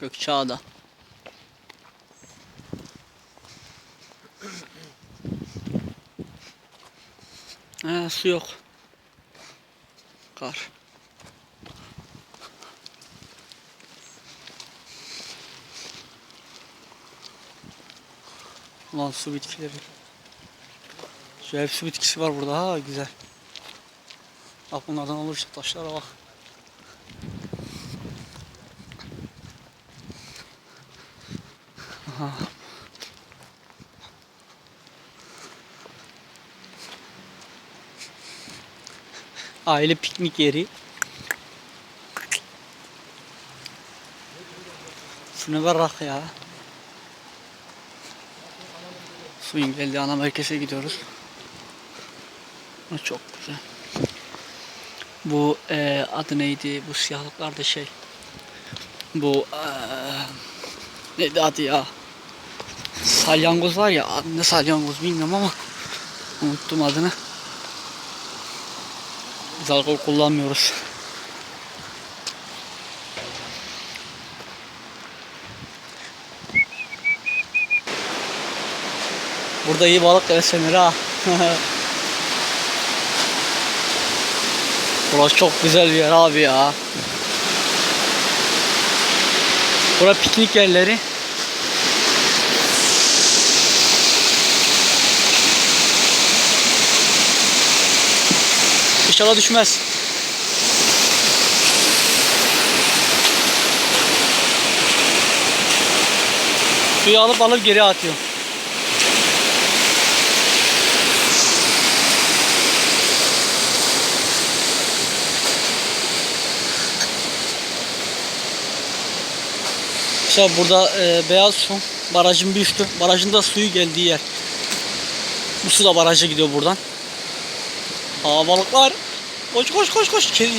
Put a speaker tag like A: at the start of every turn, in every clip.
A: Gökçeada. Ha, su yok. Kar. Lan su bitkileri. Şu hep su bitkisi var burada ha güzel. Bak bunlardan olur işte taşlara bak. Aha. Aile piknik yeri. Şuna bak ya. Suyun geldiği ana merkeze gidiyoruz. Çok güzel. Bu eee, adı neydi? Bu siyahlıklar da şey. Bu eee neydi adı ya? Salyangoz var ya. Ne salyangoz bilmiyorum ama unuttum adını. Biz alkol kullanmıyoruz. Burada iyi balık beslenir ha. Burası çok güzel bir yer abi ya. Bura piknik yerleri. İnşallah düşmez. Suyu alıp alıp geri atıyor. İşte burada e, beyaz su barajın bir üstü. Barajın da suyu geldiği yer. Bu su da baraja gidiyor buradan. Aa balıklar. Koş koş koş koş içeri.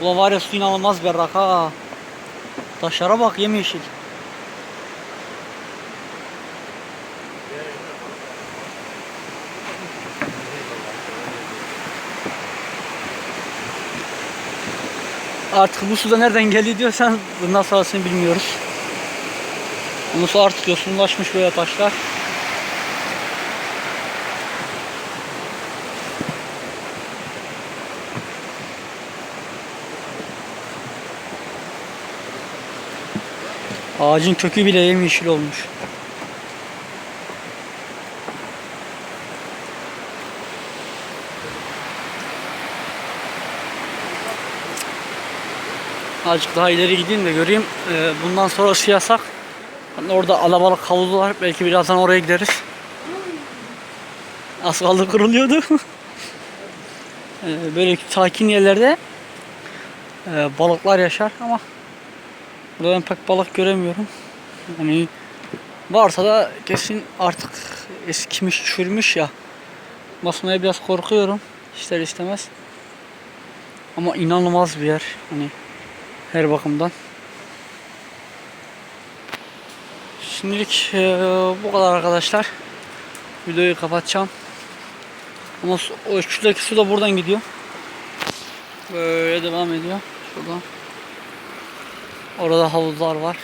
A: Ulan var ya su inanılmaz berrak ha. Taşlara bak yemyeşil. Artık bu suda nereden geliyor diyorsan bundan sonrasını bilmiyoruz. Bu su artık yosunlaşmış böyle taşlar. Ağacın kökü bile yemyeşil olmuş. Azıcık daha ileri gideyim de göreyim. Ee, bundan sonrası yasak. Hani orada alabalık havuzu var. Belki birazdan oraya gideriz. Az kaldı kırılıyordu. Ee, böyle sakin yerlerde e, balıklar yaşar ama burada ben pek balık göremiyorum. Hani varsa da kesin artık eskimiş, çürümüş ya. Basmaya biraz korkuyorum. ister istemez. Ama inanılmaz bir yer. Hani her bakımdan. Şimdilik eee, bu kadar arkadaşlar. Videoyu kapatacağım. Ama o şuradaki su da buradan gidiyor. Böyle devam ediyor. Şuradan. Orada havuzlar var.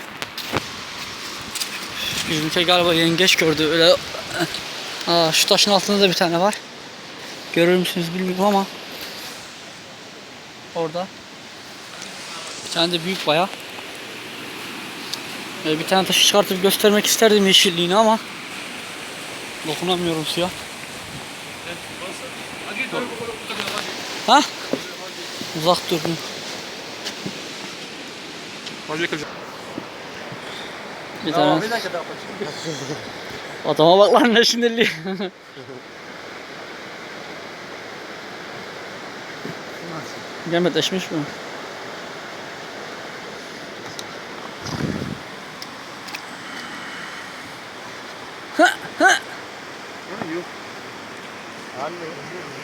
A: Bizimki galiba yengeç gördü. Öyle Aa, şu taşın altında da bir tane var. Görür müsünüz bilmiyorum ama orada bir tane de büyük bayağı. Ee, bir tane taşı çıkartıp göstermek isterdim yeşilliğini ama dokunamıyorum suya. Ha? Uzak Hoca kılacak. Bir tane. Bir dakika daha Adama bak lan ne sinirli. Gelmedi eşmiş mi? Ha ha. Yok. Anne.